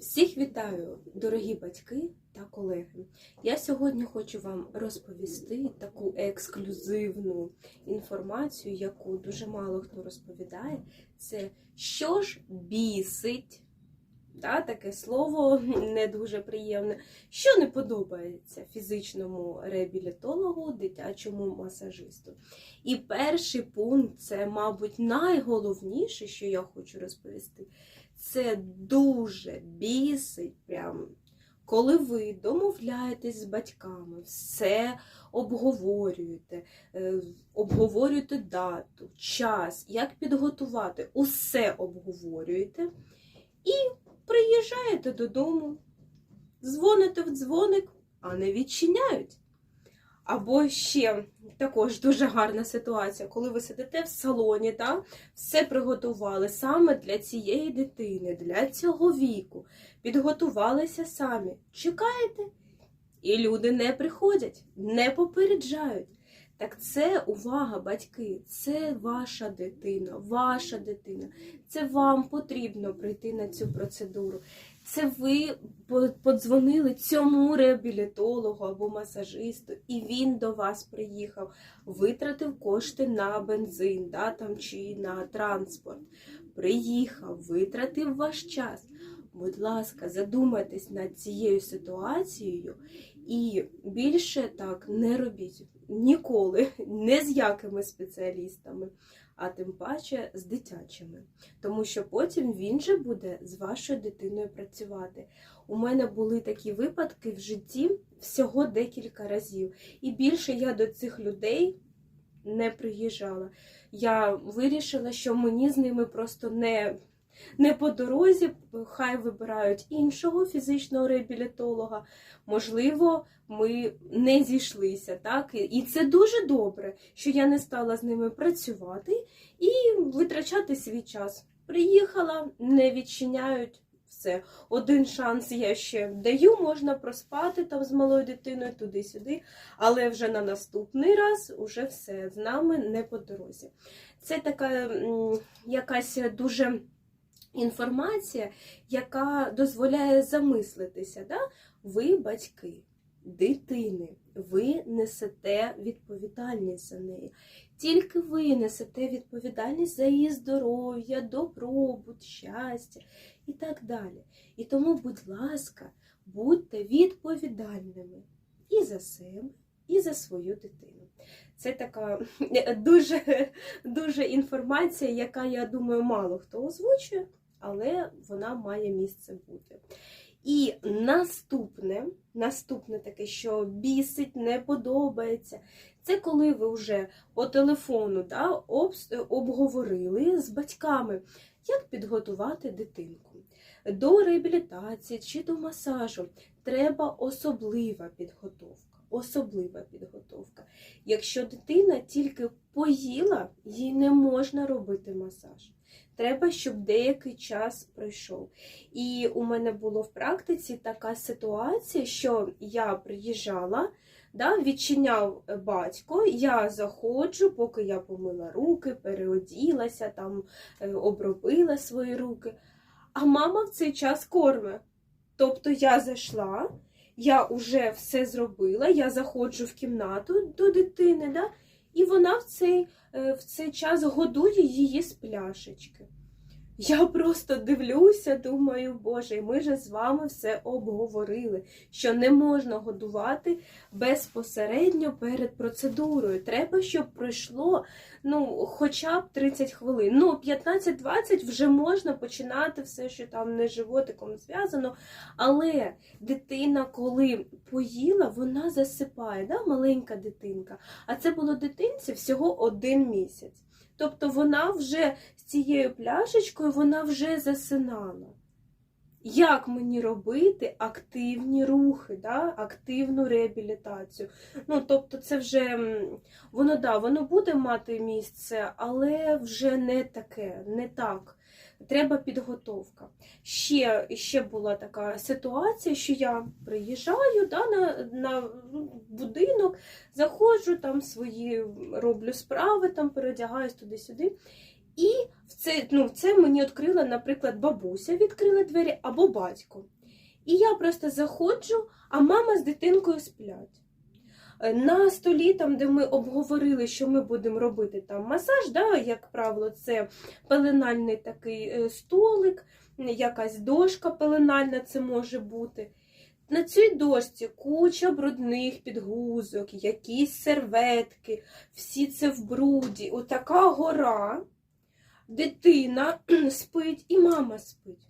Всіх вітаю, дорогі батьки та колеги. Я сьогодні хочу вам розповісти таку ексклюзивну інформацію, яку дуже мало хто розповідає. Це що ж бісить, та, таке слово не дуже приємне, що не подобається фізичному реабілітологу, дитячому масажисту. І перший пункт це, мабуть, найголовніше, що я хочу розповісти. Це дуже бісить, прям, коли ви домовляєтесь з батьками, все обговорюєте, е, обговорюєте дату, час, як підготувати, усе обговорюєте і приїжджаєте додому, дзвоните в дзвоник, а не відчиняють. Або ще також дуже гарна ситуація, коли ви сидите в салоні, та, все приготували саме для цієї дитини, для цього віку. Підготувалися самі. Чекаєте? І люди не приходять, не попереджають. Так це увага, батьки, це ваша дитина, ваша дитина. Це вам потрібно прийти на цю процедуру. Це ви подзвонили цьому реабілітологу або масажисту, і він до вас приїхав, витратив кошти на бензин да, там, чи на транспорт. Приїхав, витратив ваш час. Будь ласка, задумайтесь над цією ситуацією і більше так не робіть ніколи, не з якими спеціалістами, а тим паче з дитячими. Тому що потім він же буде з вашою дитиною працювати. У мене були такі випадки в житті всього декілька разів. І більше я до цих людей не приїжджала. Я вирішила, що мені з ними просто не не по дорозі, хай вибирають іншого фізичного реабілітолога. Можливо, ми не зійшлися. так? І це дуже добре, що я не стала з ними працювати і витрачати свій час. Приїхала, не відчиняють. Все, один шанс я ще даю, можна проспати там з малою дитиною туди-сюди, але вже на наступний раз уже все з нами не по дорозі. Це така якась дуже інформація, яка дозволяє замислитися. Да? Ви, батьки, дитини, ви несете відповідальність за неї. Тільки ви несете відповідальність за її здоров'я, добробут, щастя і так далі. І тому, будь ласка, будьте відповідальними і за себе, і за свою дитину. Це така дуже, дуже інформація, яка, я думаю, мало хто озвучує але вона має місце бути. І наступне, наступне таке, що бісить, не подобається, це коли ви вже по телефону да, об, обговорили з батьками, як підготувати дитинку. До реабілітації чи до масажу треба особлива підготовка. Особлива підготовка. Якщо дитина тільки поїла, їй не можна робити масаж треба, щоб деякий час пройшов. І у мене було в практиці така ситуація, що я приїжджала, да, відчиняв батько, я заходжу, поки я помила руки, переоділася, там, е, обробила свої руки. А мама в цей час корме. Тобто я зайшла, я вже все зробила, я заходжу в кімнату до дитини, да, і вона в цей Е, в цей час годує її з пляшечки. Я просто дивлюся, думаю, Боже, ми же з вами все обговорили, що не можна годувати безпосередньо перед процедурою. Треба, щоб пройшло ну, хоча б 30 хвилин. Ну, 15-20 вже можна починати все, що там не животиком зв'язано. Але дитина, коли поїла, вона засипає, да? маленька дитинка. А це було дитинці всього один місяць. Тобто вона вже з цією пляшечкою вона вже засинала. Як мені робити активні рухи, да? активну реабілітацію? Ну, тобто, це вже воно да, воно буде мати місце, але вже не таке, не так треба підготовка. Ще ще була така ситуація, що я приїжджаю да, на на будинок, заходжу, там свої роблю справи, там передягаюсь туди-сюди. І в це, ну, це мені відкрила, наприклад, бабуся відкрила двері або батько. І я просто заходжу, а мама з дитинкою сплять. Е, На столі, там, де ми обговорили, що ми будемо робити там масаж, да, як правило, це пеленальний такий е, столик, якась дошка пеленальна це може бути. На цій дошці куча брудних підгузок, якісь серветки, всі це в бруді. Отака гора, дитина спить і мама спить.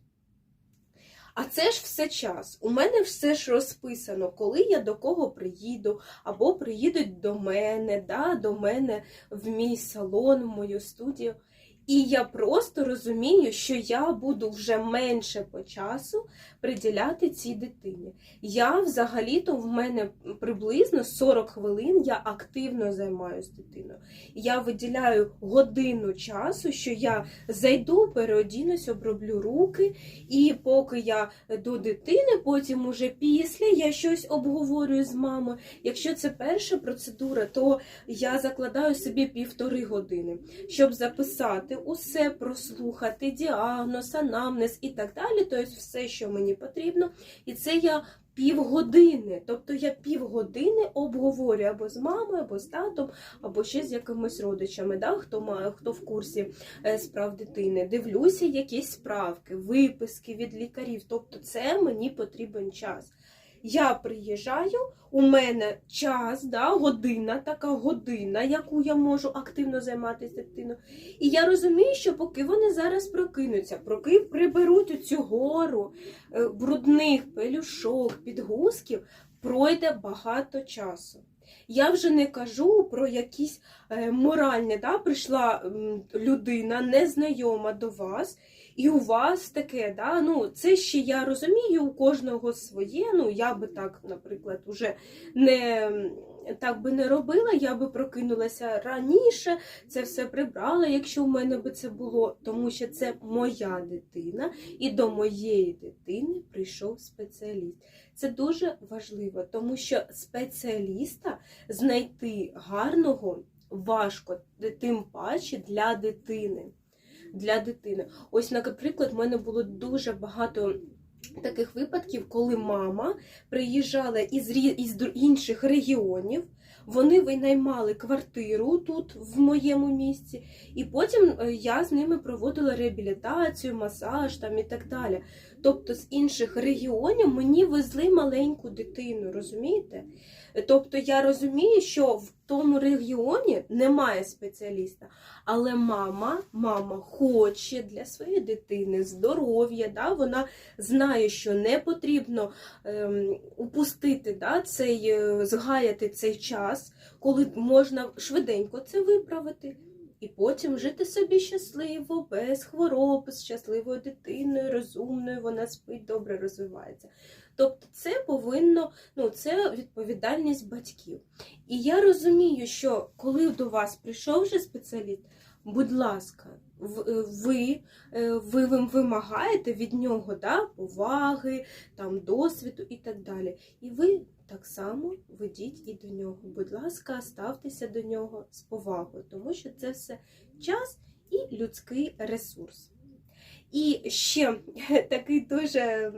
А це ж все час. У мене все ж розписано, коли я до кого приїду, або приїдуть до мене, да, до мене в мій салон, в мою студію. І я просто розумію, що я буду вже менше по часу приділяти цій дитині. Я взагалі-то в мене приблизно 40 хвилин я активно займаюся дитиною. Я виділяю годину часу, що я зайду, переодінусь, оброблю руки, і поки я до дитини, потім уже після я щось обговорюю з мамою. Якщо це перша процедура, то я закладаю собі півтори години, щоб записати усе, прослухати діагноз, анамнез і так далі. Тобто все, що мені потрібно. І це я півгодини. Тобто я півгодини обговорюю або з мамою, або з татом, або ще з якимись родичами, да? хто має, хто в курсі е, справ дитини. Дивлюся якісь справки, виписки від лікарів. Тобто, це мені потрібен час. Я приїжджаю, у мене час, да, година, така година, яку я можу активно займатися дитиною. І я розумію, що поки вони зараз прокинуться, поки приберуть цю гору е, брудних пелюшок, підгузків, пройде багато часу. Я вже не кажу про якісь е, моральні, да, прийшла людина незнайома до вас, і у вас таке, да, ну це ще я розумію, у кожного своє. Ну я би так, наприклад, уже не так би не робила, я би прокинулася раніше, це все прибрала, якщо в мене би це було, тому що це моя дитина, і до моєї дитини прийшов спеціаліст. Це дуже важливо, тому що спеціаліста знайти гарного важко, тим паче для дитини. Для дитини. Ось, наприклад, в мене було дуже багато таких випадків, коли мама приїжджала із, із інших регіонів, вони винаймали квартиру тут, в моєму місці, і потім е, я з ними проводила реабілітацію, масаж там і так далі. Тобто з інших регіонів мені везли маленьку дитину, розумієте? Тобто я розумію, що в тому регіоні немає спеціаліста, але мама, мама хоче для своєї дитини здоров'я, да? вона знає, що не потрібно ем, упустити да, цей, е, згаяти цей час, коли можна швиденько це виправити. І потім жити собі щасливо, без хвороб, з щасливою дитиною, розумною, вона спить, добре розвивається. Тобто це повинно, ну це відповідальність батьків. І я розумію, що коли до вас прийшов вже спеціаліст, будь ласка, ви, е, ви вимагаєте від нього да, поваги, там, досвіду і так далі. І ви так само ведіть і до нього. Будь ласка, ставтеся до нього з повагою, тому що це все час і людський ресурс. І ще такий дуже,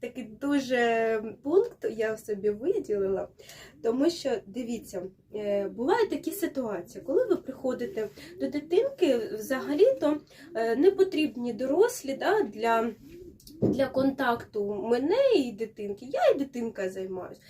такий дуже пункт я собі виділила, тому що дивіться, е, бувають такі ситуації, коли ви приходите до дитинки, взагалі-то е, не потрібні дорослі да, для, для контакту мене і дитинки. Я і дитинка займаюся.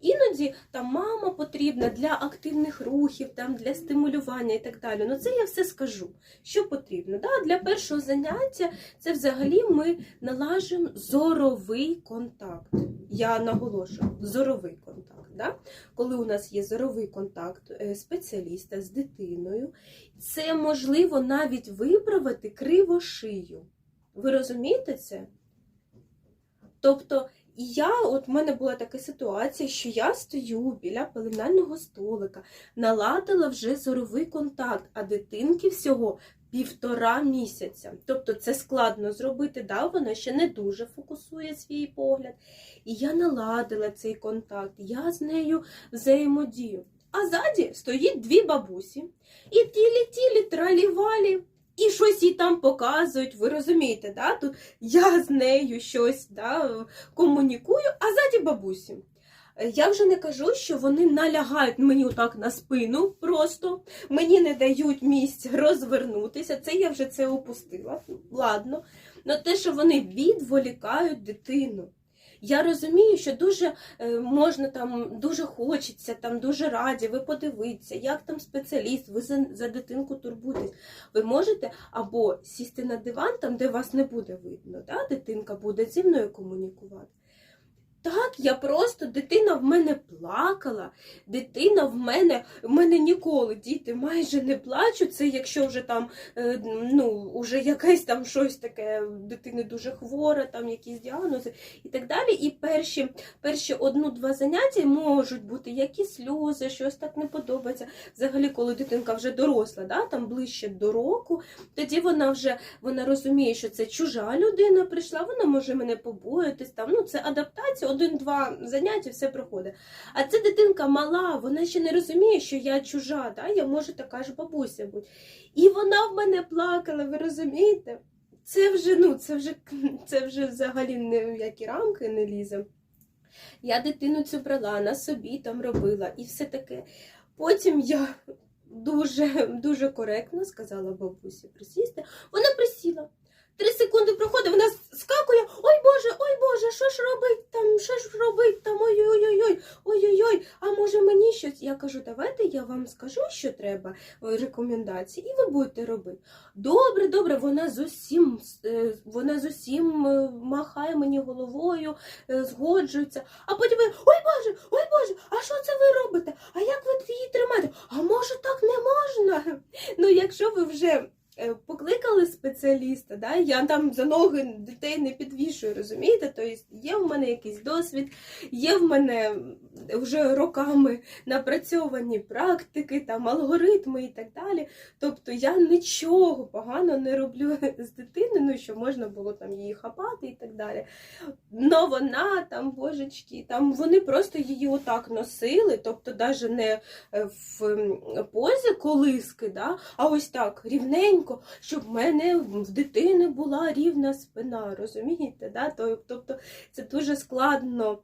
Іноді там мама потрібна для активних рухів, там для стимулювання і так далі. Ну це я все скажу. Що потрібно? Да? Для першого заняття це взагалі ми налажимо зоровий контакт. Я наголошую, зоровий контакт. Да? Коли у нас є зоровий контакт е, спеціаліста з дитиною, це можливо навіть виправити кривошию. Ви розумієте це? Тобто, і я, от в мене була така ситуація, що я стою біля пеленального столика, наладила вже зоровий контакт, а дитинки всього півтора місяця. Тобто це складно зробити, да? вона ще не дуже фокусує свій погляд. І я наладила цей контакт, я з нею взаємодію. А ззаді стоїть дві бабусі, і тілі-тілі, тралівалі. І щось їй там показують, ви розумієте, да? Тут я з нею щось да, комунікую, а ззаді бабусі. Я вже не кажу, що вони налягають мені отак на спину просто, мені не дають місць розвернутися. Це я вже це опустила. Ладно. Но те, що вони відволікають дитину. Я розумію, що дуже е, можна там, дуже хочеться, там дуже раді, ви подивіться, як там спеціаліст, ви за, за дитинку турбуєтесь. Ви можете або сісти на диван, там, де вас не буде видно, да? дитинка буде зі мною комунікувати. Так, я просто дитина в мене плакала, дитина в мене, в мене ніколи діти майже не плачуть. Це якщо вже там е, ну, вже якесь там щось таке, дитини дуже хвора, там якісь діагнози і так далі. І перші, перші одну-два заняття можуть бути якісь сльози, щось так не подобається. Взагалі, коли дитинка вже доросла, да, там ближче до року, тоді вона вже вона розуміє, що це чужа людина прийшла, вона може мене побоїтись, там, ну, це адаптація, один-два заняття, все проходить. А це дитинка мала, вона ще не розуміє, що я чужа, да? я можу така ж бабуся бути. І вона в мене плакала, ви розумієте? Це вже, ну, це вже, це вже взагалі ні в які рамки не лізе. Я дитину цю брала на собі там робила і все таке. Потім я дуже, дуже коректно сказала бабусі присісти. Вона присіла. Три секунди проходить, вона скакує. Ой Боже, ой Боже, що ж робить там? Що ж робить там? Ой-ой-ой, ой-ой-ой, а може мені щось? Я кажу, давайте я вам скажу, що треба рекомендації, і ви будете робити. Добре, добре, вона з усім, е, вона з усім е, махає мені головою, е, згоджується. А потім ой Боже, ой Боже, а що це ви робите? А як ви її тримаєте? А може так не можна? Ну, якщо ви вже покликали спеціаліста, да, я там за ноги дітей не підвішую, розумієте? Тобто є в мене якийсь досвід, є в мене вже роками напрацьовані практики, там алгоритми і так далі. Тобто я нічого поганого не роблю з дитиною, ну, що можна було там її хапати і так далі. Но вона там, божечки, там вони просто її отак носили, тобто навіть не е, в позі колиски, да, а ось так рівненько, щоб в мене в дитини була рівна спина, розумієте? Да? Тобто це дуже складно.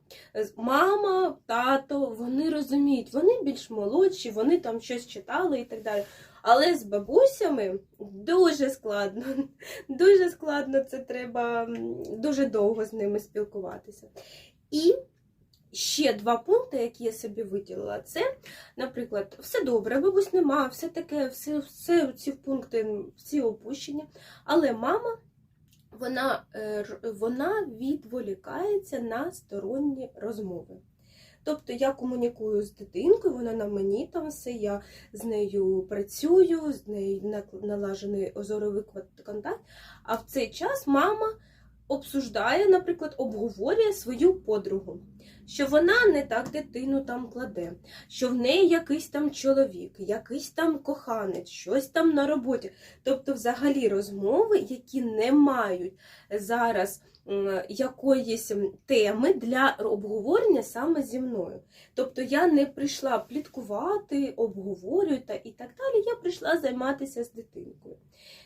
Мама, тато, вони розуміють, вони більш молодші, вони там щось читали і так далі. Але з бабусями дуже складно. Дуже складно, це треба дуже довго з ними спілкуватися. І ще два пункти, які я собі виділила, це, наприклад, все добре, бабусь нема, все таке, все, все ці пункти всі опущені. Але мама, вона, е, вона відволікається на сторонні розмови. Тобто я комунікую з дитинкою, вона на мені там все, я з нею працюю, з нею налажений зоровий кон- контакт. А в цей час мама обсуждає, наприклад, обговорює свою подругу, що вона не так дитину там кладе, що в неї якийсь там чоловік, якийсь там коханець, щось там на роботі. Тобто, взагалі, розмови, які не мають зараз якоїсь теми для обговорення саме зі мною. Тобто я не прийшла пліткувати, обговорювати і так далі. Я прийшла займатися з дитинкою.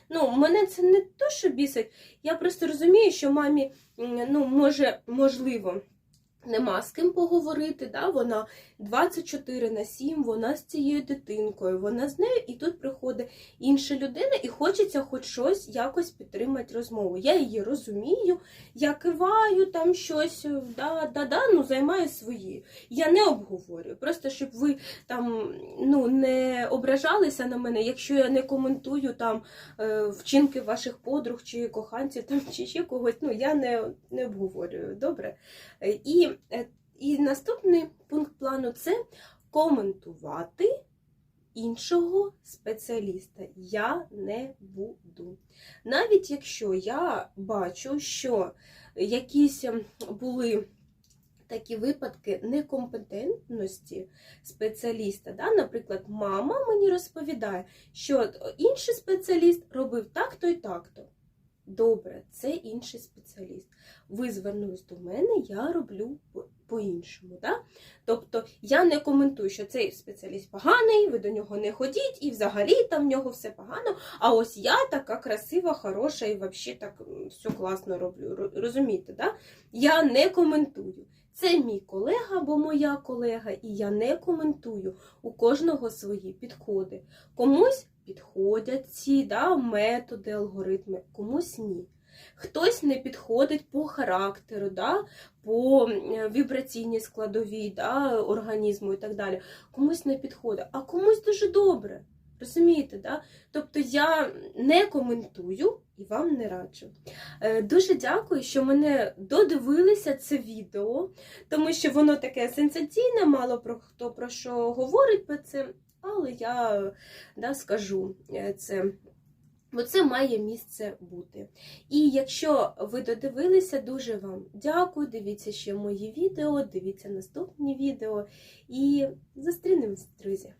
Ну, мене це не то, що бісить. Я просто розумію, що мамі ну, може, можливо. Нема з ким поговорити, да? вона 24 на 7, вона з цією дитинкою, вона з нею, і тут приходить інша людина, і хочеться хоч щось якось підтримати розмову. Я її розумію, я киваю там щось, да, да, да, ну займаю свої. Я не обговорюю. Просто щоб ви там ну, не ображалися на мене, якщо я не коментую там е, вчинки ваших подруг чи коханців, там чи ще когось. Ну я не, не обговорюю. Добре. Е, І, е, і наступний пункт плану це коментувати іншого спеціаліста. Я не буду. Навіть якщо я бачу, що якісь ем, були такі випадки некомпетентності спеціаліста, да? наприклад, мама мені розповідає, що інший спеціаліст робив так-то і так-то. Добре, це інший спеціаліст. Ви звернулись до мене, я роблю по- по-іншому. Да? Тобто я не коментую, що цей спеціаліст поганий, ви до нього не ходіть, і взагалі там в нього все погано. А ось я така красива, хороша і взагалі так все класно роблю. Розумієте, да? Я не коментую. Це мій колега або моя колега, і я не коментую. У кожного свої підходи. Комусь підходять ці да, методи, алгоритми, комусь ні. Хтось не підходить по характеру, да, по вібраційній складовій да, організму і так далі. Комусь не підходить, а комусь дуже добре. Розумієте, да? Тобто я не коментую і вам не раджу. Е, Дуже дякую, що мене додивилися це відео, тому що воно таке сенсаційне, мало про хто про що говорить про це, але я да, скажу е, це. Бо це має місце бути. І якщо ви додивилися, дуже вам дякую. Дивіться ще мої відео, дивіться наступні відео і зустрінемось, друзі!